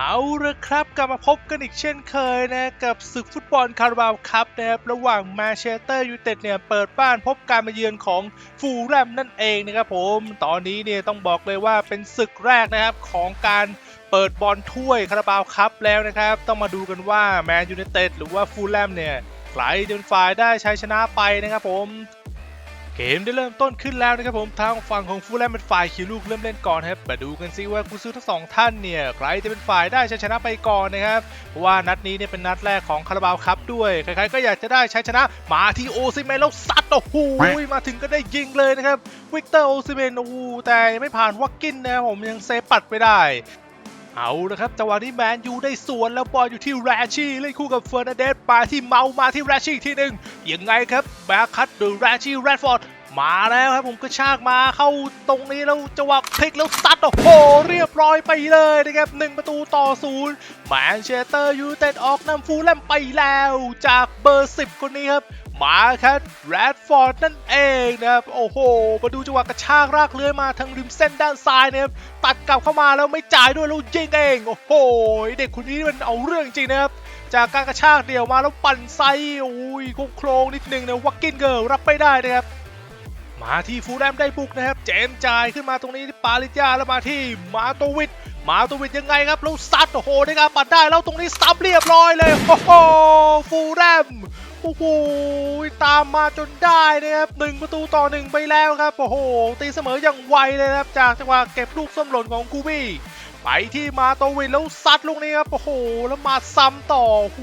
เอาละครับกลับมาพบกันอีกเช่นเคยนะกับศึกฟุตบอลคาราบาวคัพนะครับระหว่างแมนเชสเตอร์ยูไนเต็ดเนี่ยเปิดบ้านพบการมาเยือนของฟูลแลมนั่นเองนะครับผมตอนนี้เนี่ยต้องบอกเลยว่าเป็นศึกแรกนะครับของการเปิดบอลถ้วยคาราบาวคัพแล้วนะครับ ต้องมาดูกันว่าแมนยูไนเต็ดหรือว่าฟูลแลมเนี่ยใครจะเป็นฝ่ายได้ชัยชนะไปนะครับผม เกมได้เริ่มต้นขึ้นแล้วนะครับผมทางฝั่งของฟูลแลมเป็นฝ่ายคิวลูกเริ่มเล่นก่อนครับมาดูกันซิว่ากุซื้อทั้งสองท่านเนี่ยใครจะเป็นฝ่ายได้ชัยชนะไปก่อนนะครับเพราะว่านัดนี้เนี่ยเป็นนัดแรกของคาราบาวคัพด้วยใครๆก็อยากจะได้ชัยชนะมาที่โอซิเมนแล้วซัดโอ้โหมาถึงก็ได้ยิงเลยนะครับวิกเตอร์โอซิเมนโอ้โหแต่ไม่ผ่านวักกินนะครับผมยังเซฟปัดไปได้ เอาละครับจังหวะนี้แมนยูได้สวนแล้วบอลอยู่ที่แรชี่เล่นคู่กับเฟอร์นันเดสปาที่เมามาที่แรชี่อีกทีหนึ่งยังไงครับแบ็คคัตดูแรชี่แรดฟอร์ด มาแล้วครับผมกระชากมาเข้าตรงนี้แล้วจังหวะพลิกแล้วซัดโอ้โหเรียบร้อยไปเลยนะครับหนึ่งประตูต่อศูนย์แมนเชสเตอร์ยูไนเต็ดออกนำฟูลแลมไปแล้ว จากเบอร์ 10 คนนี้ครับมาครับแรดฟอร์ดนั่นเองนะครับโอ้โห มาดูจังหวะกระชากรากเลื้อยมาทางริมเส้นด้านซ้ายนะครับตัดกลับเข้ามาแล้วไม่จ่ายด้วยแล้วยิงเอง โอ้โห เด็กคนนี้มันเอาเรื่องจริงนะครับจากการกระชากเดี่ยวมาแล้วปั่นไซโอ้ยโครงนิดนึงนะวักกินเกิร์ลรับไม่ได้นะครับ มาที่ฟูแลมได้บุกนะครับ เจมจ่ายขึ้นมาตรงนี้ที่ปาลิจาแล้วมาที่มาโตวิดมาโตวิดยังไงครับแล้วซัดโอ้โหได้การปัดได้แล้วตรงนี้ซ้ำเรียบร้อยเลยโอ้โหฟูแลมโอ้โหตามมาจนได้นะครับหนึ่งประตูต่อหนึ่งไปแล้วครับโอ้โหตีเสมออย่างไวเลยนะครับจากจังหวะเก็บลูกส้มหล่นของคูบี้ ไปที่มาโตวินแล้วซัดลูกนี้ครับโอ้โหแล้วมาซ้ำต่อโอ้โห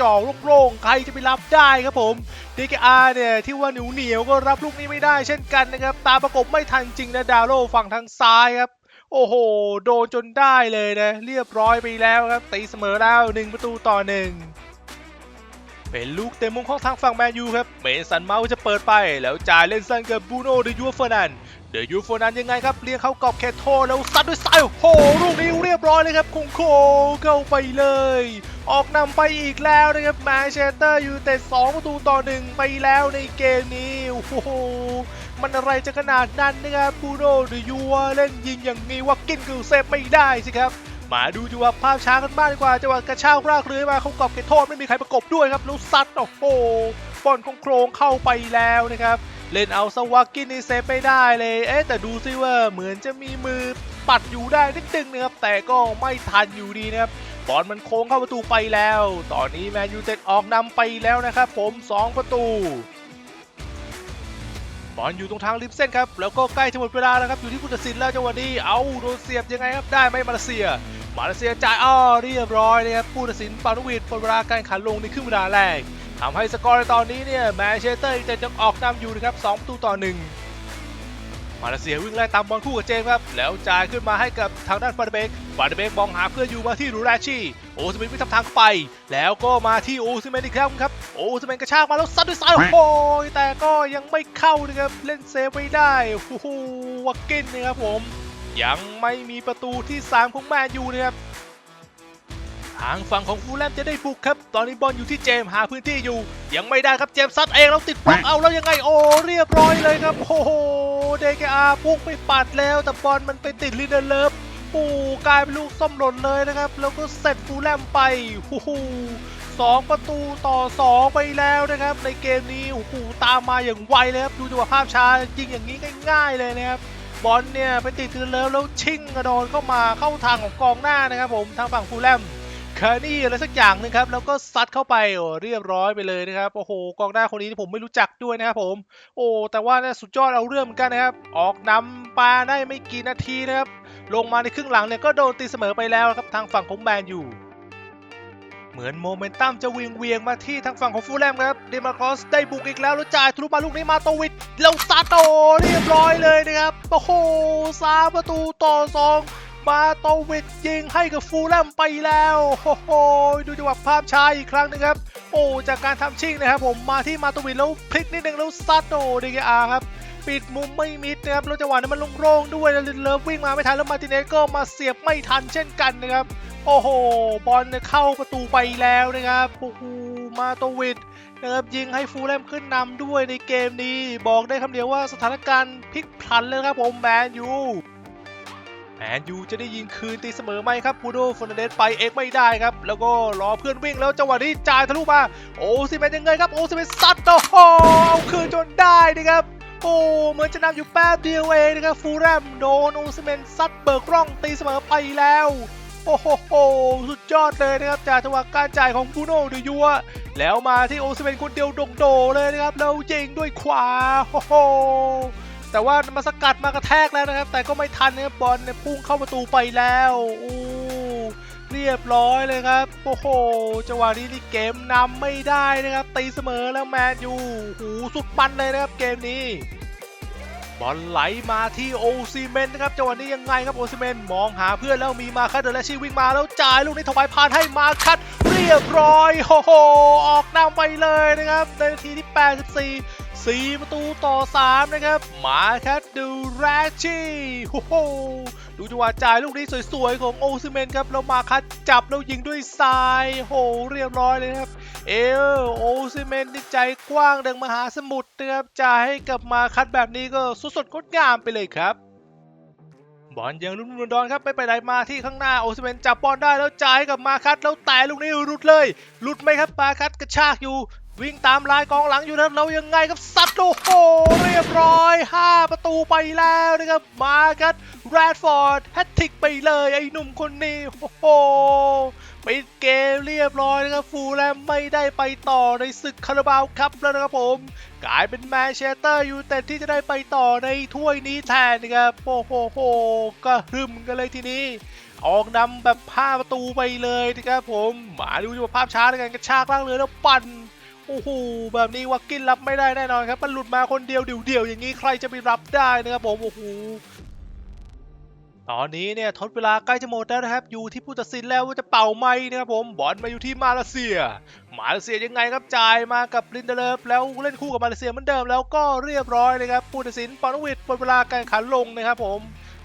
จ่อๆโล่งๆใครจะไปรับได้ครับผมดีกอาเนี่ยที่ว่าเหนียวเหนียวก็รับลูกนี้ไม่ได้ เช่นกันนะครับตาประกบไม่ทันจริงนะดาวโลฝั่งทางซ้ายครับโอ้โห โดนจนได้เลยนะ เรียบร้อยไปแล้วครับ ตีเสมอแล้วหนึ่งประตูต่อหนึ่งเป็นลูกเต็มมุมของทางฝั่งแมนยูครับ เมสันเมาส์จะเปิดไป แล้วจ่ายเล่นสั้นกับบูโน่เดยูเฟอร์นัน เดยูเฟนันยังไงครับเลี้ยงเข้ากรอบเขตโทษแล้วซัดด้วยซ้ายโอ้โหลูกนี้เรียบร้อยเลยครับคงโคเข้าไปเลย ออกนำไปอีกแล้วนะครับแมนเชสเตอร์ยูไนเต็ด2ประตูต่อหนึ่งไปแล้วในเกมนี้โอ้โหมันอะไรจะขนาดนั้นนะครับบูโนเดยูเล่นยิงอย่างนี้ว่ากินคือเซฟไม่ได้สิครับมาดูจังหวะภาพช้ากันบ้างดีกว่าจังหวะกระชากรากเลื้อยมาเขากรอบเขตโทษไม่มีใครประกบด้วยครับแล้วซัดโอ้โหบอลโครงเข้าไปแล้วนะครับ เล่นเอาสวากินนี่เซฟไม่ได้เลย เอ๊ะแต่ดูซิว่าเหมือนจะมีมือปัดอยู่ได้นิดนึงนะครับ แต่ก็ไม่ทันอยู่ดีนะครับบอลมันโค้งเข้าประตูไปแล้ว ตอนนี้แมนยูเต็ดออกนำไปแล้วนะครับผม 2 ประตูบอลอยู่ตรงทางริมเส้นครับ แล้วก็ใกล้จะหมดเวลาแล้วครับ อยู่ที่ผู้ตัดสินแล้วจังหวะนี้ เอาโดนเสียบยังไงครับ ได้ไหมมาเลเซีย มาเลเซียจ่ายอ้อเรียบร้อยนะครับผู้ตัดสินปานุวิทย์ปลดเวลาการขันลงในครึ่งเวลาแรก ทำให้สกอร์ในตอนนี้เนี่ยแมนเชสเตอร์ยูไนเต็ดยังออกนำอยู่นะครับ2ประตูต่อ 1 มาเลเซียวิ่งไล่ตามบอลคู่กับเจมส์ครับ แล้วจ่ายขึ้นมาให้กับทางด้านฟาเดเบกฟาเดเบกมองหาเพื่อนอยู่มาที่รูราชีโอซิเมนวิ่งทำทางไป แล้วก็มาที่โอซิเมนอีกครั้งครับโอซิเมนกระชากมาแล้วซัดด้วยซ้ายโอ้โหแต่ก็ยังไม่เข้านะครับเล่นเซฟไว้ได้โอ้โหวักกินนะครับผม ยังไม่มีประตูที่3ของแมนยูนะครับ ทางฝั่งของฟูลแลมจะได้บุกครับ ตอนนี้บอลอยู่ที่เจมหาพื้นที่อยู่ ยังไม่ได้ครับเจมซัดเองแล้วติดบล็อกเอาแล้วยังไงโอ้เรียบร้อยเลยครับโอ้โหเดกอาพุ่งไปปัดแล้ว แต่บอลมันไปติดลินเดอร์เลิฟโอ้กลายเป็นลูกส้มหล่นเลยนะครับ แล้วก็เสร็จฟูลแลมไปโอ้โหสองประตูต่อสองไปแล้วนะครับ ในเกมนี้โอ้โหตามมาอย่างไวเลยครับดูจังหวะภาพช้ายิงอย่างนี้ง่ายๆเลยนะครับบอลเนี่ยไปติดลินเดอร์เลิฟแล้วชิ่งกระโดดเข้ามาเข้าทางของกองหน้านะครับผมทางฝั่งฟูลแลม คานี่อะไรสักอย่างหนึงครับ แล้วก็ซัดเข้าไปโอ้เรียบร้อยไปเลยนะครับโอ้โหกองหน้าคนนี้ผมไม่รู้จักด้วยนะครับผม โอ้แต่ว่านี่ยสุดยอดเอาเรื่องกันนะครับ ออกนำปาได้ไม่กี่นาทีนะครับ ลงมาในครึ่งหลังเนี่ยก็โดนตีเสมอไปแล้วครับทางฝั่งของแมนยูเหมือนโมเมนตัมจะเวียงเวียงมาที่ทางฝั่งของฟูลแลมครับเดมาครอสได้บุกอีกแล้วแล้วจ่ายทะลุมาลูกนี้มาโตวิดแล้วซัดโตเรียบร้อยเลยนะครับ โอ้โหสามประตูต่อสอง มาโตวิดยิงให้กับฟูลแลมไปแล้วโอ้โหดูจังหวะภาพช้าอีกครั้งหนึงครับ โอ้จากการทำชิ่งนะครับผมมาที่มาโตวิดแล้วพลิกนิดนึงแล้วซัดโอ้ดีเกอาครับปิดมุมไม่มิดนะครับแล้วจังหวะนั้นมันโล่งๆด้วยแล้วลินเลิฟวิ่งมาไม่ทันแล้วมาติเนสก็มาเสียบไม่ทันเช่นกันนะครับ โอ้โห บอลเข้าประตูไปแล้วนะครับโอ้โหมาโตวิดนะครับยิงให้ฟูลแลมขึ้นนำด้วยในเกมนี้ บอกได้คำเดียวว่าสถานการณ์พลิกพลันเลยครับผมแมนยู แมนยูจะได้ยิงคืนตีเสมอไหมครับบูโดฟอนเดสไปเองไม่ได้ครับ แล้วก็รอเพื่อนวิ่งแล้วจังหวะนี้จ่ายทะลุมา โอ้ซิเมนยังไงครับโอ้ซิเมนซัดโอ้โหเอาคืนจนได้นะครับโอ้เหมือนจะนำอยู่แป๊บเดียวเองนะครับฟูแรมโดนโอซิเมนซัดเบิกร่องตีเสมอไปแล้ว โอ้โหสุดยอดเลยนะครับจากจังหวะการจ่ายของบูโน่ดูยัวแล้วมาที่โอซิเมนคนเดียวโดงโดเลยนะครับแล้วยิงด้วยขวาโอ้โห แต่ว่ามาสกัดมากระแทกแล้วนะครับ แต่ก็ไม่ทันนะครับบอลเนี่ยพุ่งเข้าประตูไปแล้วอู้เรียบร้อยเลยครับ โอ้โห จังหวะนี้นี่เกมนำไม่ได้นะครับ ตีเสมอแล้วแมนยูหูสุดมันเลยนะครับเกมนี้ บอลไหลมาที่โอซิเมนนะครับ จังหวะนี้ยังไงครับโอซิเมนมองหาเพื่อนแล้วมีมาคัดเดลชีวิ่งมาแล้วจ่ายลูกนี้ถวายผ่านให้มาคัดเรียบร้อย โอ้โห ออกนำไปเลยนะครับ ในนาทีที่ 84 4 ประตูต่อ 3 นะครับ มาคัดดูแรชี่โอ้โหดูจังหวะจ่ายลูกนี้สวยๆ ของโอซิเมนครับแล้วมาคัดจับแล้วยิงด้วยซ้ายโหเรียบร้อยเลยครับ เออโอซิเมนนี่ใจกว้างดังมหาสมุทรนะครับจ่ายให้กับมาคัดแบบนี้ก็สดสดงดงามไปเลยครับบอลยังรุ่มรุ่นดอนครับไปไปไหนมาที่ข้างหน้าโอซิเมนจับบอลได้แล้วจ่ายให้กับมาคัดแล้วแต่ลูกนี้หลุดเลยหลุดไหมครับมาคัดกระชากอยู่ วิ่งตามลายกองหลังอยู่นะเรายังไงครับซัดโอ้โหเรียบร้อย 5 ประตูไปแล้วนะครับมาคัดแรดฟอร์ดแฮตทริกไปเลยไอ้หนุ่มคนนี้โอ้โหปิดเกมเรียบร้อยนะครับฟูลแลมไม่ได้ไปต่อในศึกคาราบาวครับแล้วนะครับผม กลายเป็นแมนเชสเตอร์ยูไนเต็ดที่จะได้ไปต่อในถ้วยนี้แทนนะครับโอ้โหโหก็หึมกันเลยทีนี้ ออกนำแบบผ้าประตูไปเลยนะครับผม มาดูจังหวะภาพช้าในการกระชากล่างเรือแล้วปั่น โอ้โหแบบนี้วักกินรับไม่ได้แน่นอนครับ มันหลุดมาคนเดียวเดี่ยวๆอย่างนี้ใครจะไปรับได้นะครับผมโอ้โหตอนนี้เนี่ยทดเวลาใกล้จะหมดแล้วนะครับ อยู่ที่ผู้ตัดสินแล้วว่าจะเป่าไหมนะครับผมบอลมาอยู่ที่มาเลเซีย มาเลเซียยังไงครับจ่ายมากับลินเดเลฟแล้วเล่นคู่กับมาเลเซียเหมือนเดิมแล้วก็เรียบร้อยนะครับผู้ตัดสินปอนวิทหมดเวลาการขันลงนะครับผม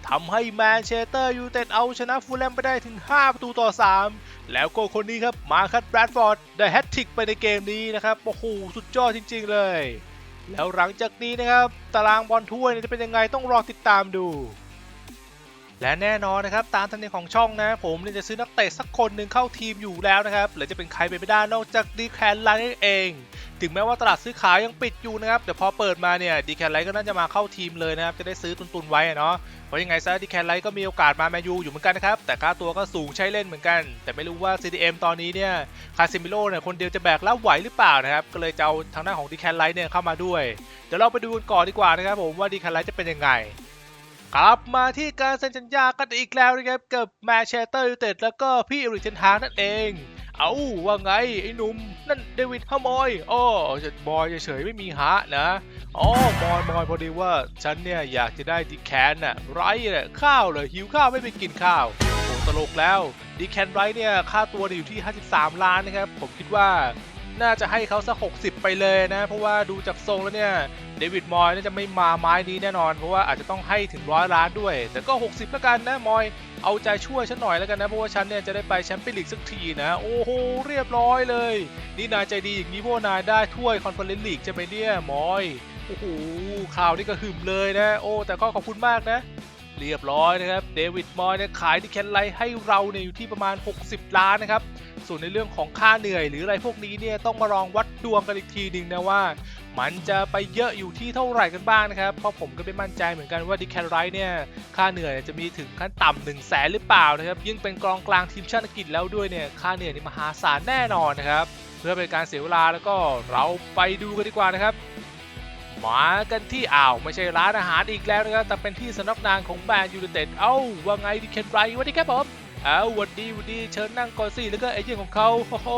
ทำให้แมนเชสเตอร์ยูไนเต็ดเอาชนะฟูลแลมไปได้ถึง 5 ประตูต่อ 3 แล้วก็คนนี้ครับมาคัตแบรดฟอร์ดได้แฮตทริกไปในเกมนี้นะครับโอ้โหสุดยอดจริง ๆ เลย แล้วหลังจากนี้นะครับตารางบอลถ้วยจะเป็นยังไงต้องรอติดตามดูและแน่นอนนะครับตามธรรมเนียมของช่องนะ ผมเนี่ยจะซื้อนักเตะสักคนหนึ่งเข้าทีมอยู่แล้วนะครับหรือจะเป็นใครไปไม่ได้นอกจากดีแคนไลน์เอง ถึงแม้ว่าตลาดซื้อขายยังปิดอยู่นะครับแต่พอเปิดมาเนี่ยดีแคนไลท์ก็น่าจะมาเข้าทีมเลยนะครับจะได้ซื้อตุนๆไว้เนาะเพราะยังไงซะดีแคนไลท์ก็มีโอกาสมาแมนยูอยู่เหมือนกันนะครับแต่ค่าตัวก็สูงใช้เล่นเหมือนกัน แต่ไม่รู้ว่า CDM ตอนนี้เนี่ยคาซิมิโร่เนี่ยคนเดียวจะแบกรับไหวหรือเปล่านะครับก็เลยจะเอาทางด้านของดีแคนไลท์เนี่ยเข้ามาด้วยเดี๋ยวเราไปดูกันก่อนดีกว่านะครับผมว่าดีแคนไลท์จะเป็นยังไงกลับมาที่การเซ็นสัญญากันอีกแล้วนะครับกับแมนเชสเตอร์ยูไนเต็ดแล้วก็พี่เอริกเทนฮานั่นเอง เอาว่าไงไอ้หนุ่มนั่นเดวิดฮามอยอ๋อจะบอยเฉยๆไม่มีฮะนะอ๋อมอยมอยพอดีว่าฉันเนี่ยอยากจะได้ดีแคนน่ะไรเนี่ยข้าวเลยหิวข้าวไม่ไปกินข้าวโอ้ตลกแล้วดีแคนไรเนี่ยค่าตัวอยู่ที่ 53 ล้านนะครับผมคิดว่าน่าจะให้เขาสัก 60 ไปเลยนะ เพราะว่าดูจากทรงแล้วเนี่ย เดวิดมอยน่าจะไม่มาไม้นี้แน่นอน เพราะว่าอาจจะต้องให้ถึงร้อยล้านด้วย แต่ก็ 60แล้วกันนะมอย เอาใจช่วยฉันหน่อยแล้วกันนะ เพราะว่าฉันเนี่ยจะได้ไปแชมเปี้ยนลีกสักทีนะ โอ้โห เรียบร้อยเลย นี่นายใจดีอย่างนี้พวกนายได้ถ้วยคอนเฟอเรนซ์ลีกใช่ไหมเนี่ยมอยโอ้โหข่าวนี่ก็หึมเลยนะ โอ้ แต่ก็ขอบคุณมากนะเรียบร้อยนะครับ เดวิดมอยเนี่ยขายดิแคนไลให้เราเนี่ยอยู่ที่ประมาณ 60 ล้านนะครับ ส่วนในเรื่องของค่าเหนื่อยหรืออะไรพวกนี้เนี่ยต้องมาลองวัดดวงกันอีกทีหนึ่งนะว่า มันจะไปเยอะอยู่ที่เท่าไหร่กันบ้างนะครับ เพราะผมก็ไม่มั่นใจเหมือนกันว่าดิแคนไรท์เนี่ย ค่าเหนื่อยจะมีถึงขั้นต่ำ1นึ่งแสนหรือเปล่านะครับ ยิ่งเป็นกองกลางทีมชาติอังกฤษแล้วด้วยเนี่ย ค่าเหนื่อยนี่มหาศาลแน่นอนนะครับ เพื่อเป็นการเสียเวลาแล้วก็เราไปดูกันดีกว่านะครับมากันที่อ่าวไม่ใช่ร้านอาหารอีกแล้วนะครับแต่เป็นที่สำนักงานของแบรนด์ยูไนเต็ดเอ้าว่าไงดิเคนไรท์สวัสดีครับผม เอาวหวัดดีวัดดีเชิญนั่งก่อนสิแล้วก็เอเย่นของเขาโอ้โห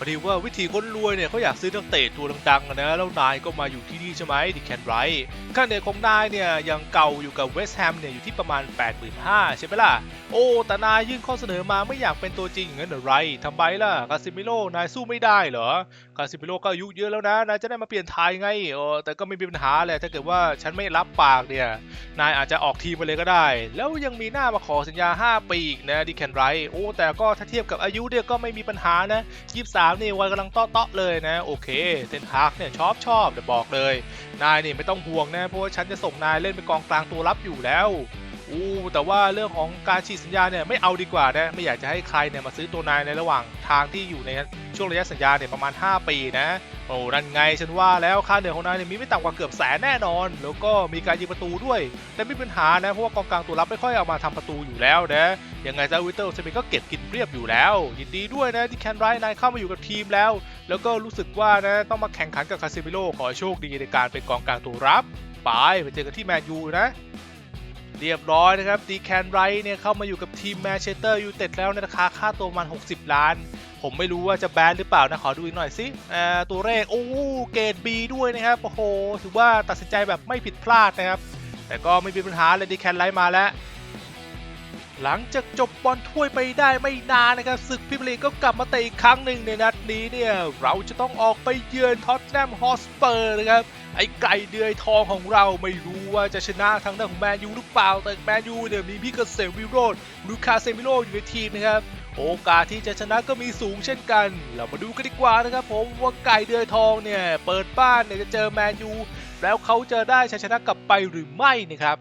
พอดีว่าวิธีคนรวยเนี่ยเขาอยากซื้อนักเตะตัวดังๆนะแล้วนายก็มาอยู่ที่นี่ใช่ไหมดิแคนไรท์ค่าเหนื่อยของนายเนี่ยยังเก่าอยู่กับเวสต์แฮมเนี่ยอยู่ที่ประมาณ 85,000ใช่ไหมล่ะโอ้แต่นายยื่นข้อเสนอมาไม่อยากเป็นตัวจริงอย่างนั้นหรอไรทำไมล่ะกาซิมิโร่นายสู้ไม่ได้เหรอกาซิมิโร่ก็อายุเยอะแล้วนะนายจะได้มาเปลี่ยนไทยไงเออแต่ก็ไม่มีปัญหาแหละถ้าเกิดว่าฉันไม่รับปากเนี่ยนายอาจจะออกทีมไปเลยก็ได้ แล้วยังมีหน้ามาขอสัญญา 5 ปีอีกนะดิแคนไรโอ้แต่ก็ถ้าเทียบกับอายุเนี่ยก็ไม่มีปัญหานะ23นี่วัยกำลังเตาะๆเลยนะ โอเคเทนฮากเนี่ยชอบชอบเดี๋ยวบอกเลย นายนี่ไม่ต้องห่วงนะเพราะว่าฉันจะส่งนายเล่นเป็นกองกลางตัวรับอยู่แล้ว อู้แต่ว่าเรื่องของการฉีดสัญญาเนี่ยไม่เอาดีกว่านะไม่อยากจะให้ใครเนี่ยมาซื้อตัวนายในระหว่างทางที่อยู่ในช่วงระยะสัญญาเนี่ยประมาณ 5 ปีนะโอ้นั่นไงฉันว่าแล้วค่าเหนื่อยของนายเนี่ยมีไม่ต่ำกว่าเกือบแสนแน่นอน แล้วก็มีการยิงประตูด้วย แต่ไม่มีปัญหานะเพราะว่ากองกลางตัวรับไม่ค่อยเอามาทำประตูอยู่แล้วนะยังไงซาวิเตอร์เป็นก็เก็บกินเรียบอยู่แล้ว ยินดีด้วยนะที่แคนไรท์นายเข้ามาอยู่กับทีมแล้ว แล้วก็รู้สึกว่านะต้องมาแข่งขันกับคาซิมิโลขอโชคดีในการเป็นกองกลางตัวรับไปไปเจอกันที่แมนยูนะ เรียบร้อยนะครับดีแคนไรท์เนี่ยเข้ามาอยู่กับทีมแมนเชสเตอร์ยูไนเต็ดแล้วในราคาค่าตัวมัน 60 ล้าน ผมไม่รู้ว่าจะแบนหรือเปล่านะ ขอดูอีกหน่อยสิอ่าตัวเลขโอ้เกรด B ด้วยนะครับ โอ้โห ถือว่าตัดสินใจแบบไม่ผิดพลาดนะครับ แต่ก็ไม่มีปัญหาเลยดีแคนไลท์มาแล้ว หลังจากจบบอลถ้วยไปได้ไม่นานนะครับศึกพรีเมียร์ลีก็กลับมาเตะอีกครั้งหนึ่งในนัดนี้เนี่ยเราจะต้องออกไปเยือนท็อตแนมฮอสเปอร์นะครับ ไอ้ไก่เดือยทองของเราไม่รู้ว่าจะชนะทางด้านของแมนยูหรือเปล่า แต่แมนยูเนี่ยมีพี่เกษมวิโรจน์ลูคาเซมิโลอยู่ในทีมนะครับ โอกาสที่จะชนะก็มีสูงเช่นกัน เรามาดูกันดีกว่านะครับผมว่าไก่เดือยทองเนี่ยเปิดบ้านเนี่ยจะเจอแมนยูแล้วเขาจะได้ชัยชนะกลับไปหรือไม่นะครับ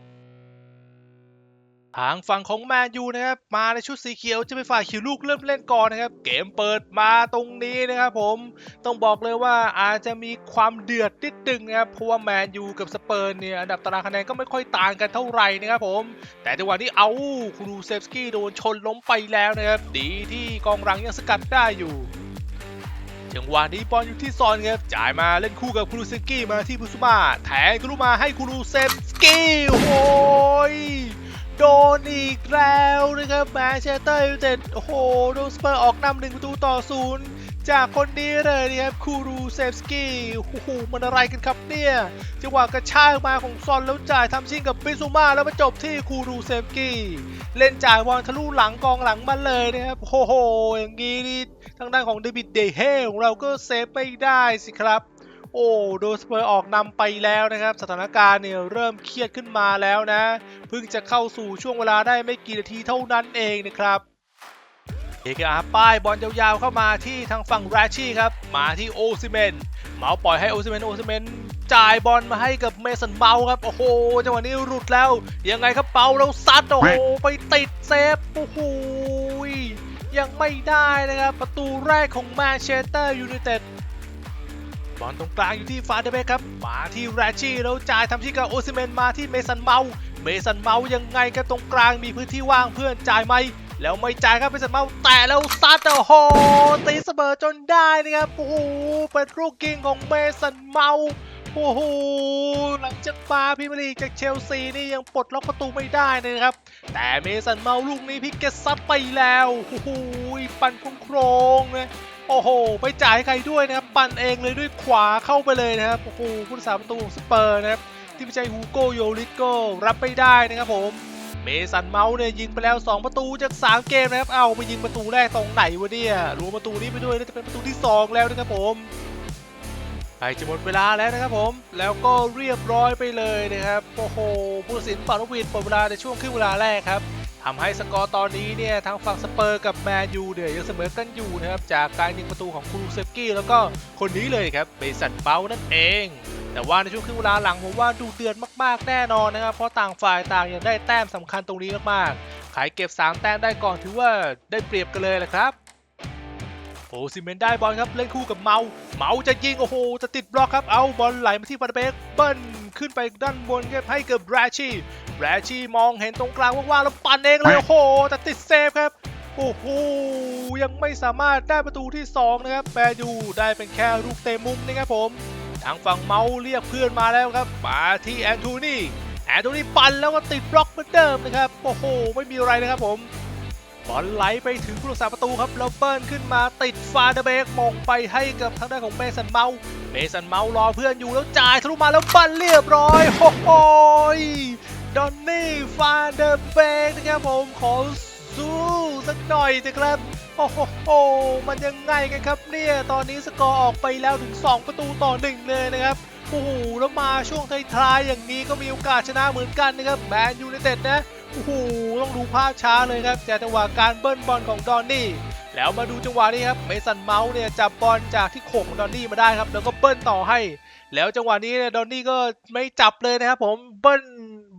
ทางฝั่งของแมนยูนะครับมาในชุดสีเขียวจะเป็นฝ่ายคิวลูกเริ่มเล่นก่อนนะครับ เกมเปิดมาตรงนี้นะครับผมต้องบอกเลยว่าอาจจะมีความเดือดนิดนึงนะครับเพราะว่าแมนยูกับสเปอร์เนี่ยอันดับตารางคะแนนก็ไม่ค่อยต่างกันเท่าไหร่นะครับผม แต่จังหวะนี้เอาคูรูเซฟสกี้โดนชนล้มไปแล้วนะครับดีที่กองหลังยังสกัดได้อยู่จังหวะนี้บอลอยู่ที่ซอนครับจ่ายมาเล่นคู่กับคูรูเซฟสกี้มาที่พุสุมาแทงกรุมาให้คูรูเซฟสกี้โอ้ย โดนอีกแล้วนะครับแมนเชสเตอร์ยูไนเต็ดโอ้โหโดนสเปอร์ออกนำหนึ่งประตูต่อศูนย์จากคนนี้เลยนะครับคูรูเซฟสกี้โอ้โหมันอะไรกันครับเนี่ยจังหวะกระชากมาของซอนแล้วจ่ายทำชิงกับบิซูมาแล้วมาจบที่คูรูเซฟสกี้เล่นจ่ายบอลทะลุหลังกองหลังมาเลยนะครับโอ้โหอย่างนี้นี่ทางด้านของเดวิดเดเฮของเราก็เซฟไม่ได้สิครับ โอ้โดสเปอร์ออกนำไปแล้วนะครับ สถานการณ์เนี่ยเริ่มเครียดขึ้นมาแล้วนะ เพิ่งจะเข้าสู่ช่วงเวลาได้ไม่กี่นาทีเท่านั้นเองนะครับเอกอาป้ายบอลยาวๆเข้ามาที่ทางฝั่งแรชชี่ครับ มาที่โอซิเมนเมาปล่อยให้โอซิเมนโอซิเมนจ่ายบอลมาให้กับเมสันเมาครับ โอ้โห จังหวะนี้หลุดแล้ว ยังไงครับเปาแล้วซัดโอ้โห ไปติดเซฟ โอ้โห ยังไม่ได้นะครับ ประตูแรกของแมนเชสเตอร์ยูไนเต็ด บอลตรงกลางอยู่ที่ฟาเดเบครับ มาที่แรชี่แล้วจ่ายทำชิกกับโอซิเมนมาที่เมสันเมาส์เมสันเมาส์ยังไงครับตรงกลางมีพื้นที่ว่างเพื่อนจ่ายไหมแล้วไม่จ่ายครับเมสันเมาส์แต่แล้วซัดโอ้โหตีเสมอจนได้นะครับโอ้โหเป็นลูกยิงของเมสันเมาส์โอ้โหหลังจากมาพรีเมียร์ลีจากเชลซีนี่ยังปลดล็อกประตูไม่ได้นะครับ แต่เมสันเมาส์ลูกนี้พิกเกตซัดไปแล้วโอ้โหปั่นโครงๆนะโอ้โห ไปจ่ายใครด้วยนะครับ ปั่นเองเลยด้วยขวาเข้าไปเลยนะครับโอ้โหผู้รักษาประตูของสเปอร์นะครับที่ไม่ใช่ฮูโกโยริโกรับไม่ได้นะครับผมเมสันเมาส์เนี่ยยิงไปแล้ว 2 ประตูจาก 3 เกมนะครับ เอาไปยิงประตูแรกตรงไหนวะเนี่ยรวมประตูนี้ไปด้วยน่าจะเป็นประตูที่ 2 แล้วนะครับผมใกล้จะหมดเวลาแล้วนะครับผม แล้วก็เรียบร้อยไปเลยนะครับ โอ้โห ผู้สินป่านกหวีดหมดเวลาในช่วงครึ่งเวลาแรกครับ ทำให้สกอร์ตอนนี้เนี่ยทางฝั่งสเปอร์กับแมนยูเนี่ยยังเสมอกันอยู่นะครับจากการยิงประตูของคูรูเซฟกี้แล้วก็คนนี้เลยครับเบสันเปานั่นเอง แต่ว่าในช่วงครึ่งเวลาหลังผมว่าดูเดือดมากๆแน่นอนนะครับเพราะต่างฝ่ายต่างยังได้แต้มสำคัญตรงนี้มากๆขายเก็บ 3 แต้มได้ก่อนถือว่าได้เปรียบกันเลยแหละครับโอ้ซิเมนได้บอลครับเล่นคู่กับเมาเมาจะยิงโอ้โหจะติดบล็อกครับเอาบอลไหลมาที่ฟาเบกเบิ้ลขึ้นไปด้านบนครับให้กับแรชชี่ แรชชี่มองเห็นตรงกลางว่างๆแล้วปั่นเองเลยโอ้โหแต่ติดเซฟครับโอ้โหยังไม่สามารถได้ประตูที่ 2 นะครับแมนยูได้เป็นแค่ลูกเตะมุมนะครับผมทางฝั่งเมาเรียกเพื่อนมาแล้วครับมาที่แอนโทนีแอนโทนีปั่นแล้วก็ติดบล็อกเหมือนเดิมนะครับโอ้โหไม่มีอะไรนะครับผมบอลไหลไปถึงผู้รักษาประตูครับแล้วเบิ้ลขึ้นมาติดฟาเดเบกมงไปให้กับทางด้านของเมสันเมาเมสันเมารอเพื่อนอยู่แล้วจ่ายทะลุมาแล้วบันเรียบร้อยโอ้โหย ดอนนี่ฟาเดอร์เบกนะครับผมขอสู้สักหน่อยนะครับโอ้โห มันยังไงกันครับเนี่ย ตอนนี้สกอร์ออกไปแล้วถึง 2 ประตูต่อ 1 เลยนะครับ โอ้โห แล้วมาช่วงท้ายๆอย่างนี้ก็มีโอกาสชนะเหมือนกันนะครับแมนยูไนเต็ดนะ โอ้โห ต้องดูภาพช้าเลยครับจากจังหวะการเบิ้ลบอลของดอนนี่ แล้วมาดูจังหวะนี้ครับเมสันเมาส์เนี่ยจับบอลจากที่โข่งดอนนี่มาได้ครับ แล้วก็เบิ้ลต่อให้ แล้วจังหวะนี้เนี่ยดอนนี่ก็ไม่จับเลยนะครับผม เบิ้ล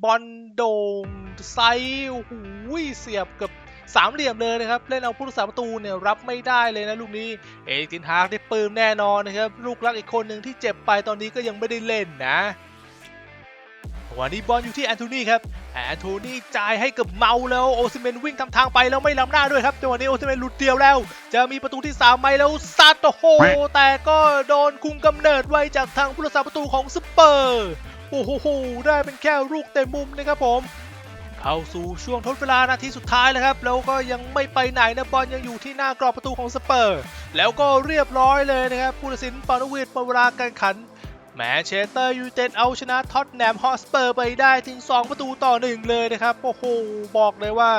บอลโด่งไซด์โอ้โหเสียบกับสามเหลี่ยมเลยนะครับ เล่นเอาผู้รักษาประตูเนี่ยรับไม่ได้เลยนะลูกนี้ เอริกตินฮากได้ปลื้มแน่นอนนะครับ ลูกรักอีกคนหนึ่งที่เจ็บไปตอนนี้ก็ยังไม่ได้เล่นนะวันนี้บอลอยู่ที่แอนโทนีครับ แอนโทนีจ่ายให้กับเมาแล้วโอซิเมนวิ่งทำทางไปแล้วไม่ล้ำหน้าด้วยครับจังหวะนี้โอซิเมนหลุดเดียวแล้ว จะมีประตูที่ 3 ไหมแล้วซัดโอ้โหแต่ก็โดนคุมกำเนิดไว้จากทางผู้รักษาประตูของสเปอร์ โอ้โหได้เป็นแค่ลูกเต็มมุมนะครับผมเข้าสู่ช่วงทดเวลานาทีสุดท้ายแล้วครับ แล้วก็ยังไม่ไปไหนนะบอลยังอยู่ที่หน้ากรอบประตูของสเปอร์ แล้วก็เรียบร้อยเลยนะครับผู้ตัดสินปานวิทย์เวลาการขัน แมนเชสเตอร์ยูไนเต็ดเอาชนะท็อตแนมฮอสเปอร์ไปได้ถึง 2 ประตูต่อ1เลยนะครับ โอ้โห บอกเลยว่า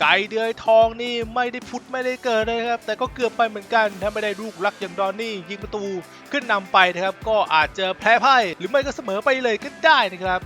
ไก่เดือยทองนี่ไม่ได้พุดไม่ได้เกิดเลยครับ แต่ก็เกือบไปเหมือนกันถ้าไม่ได้ลูกรักอย่างดอนนี่ ยิงประตูขึ้นนำไปนะครับ ก็อาจจะแพ้พ่ายหรือไม่ก็เสมอไปเลยก็ได้นะครับ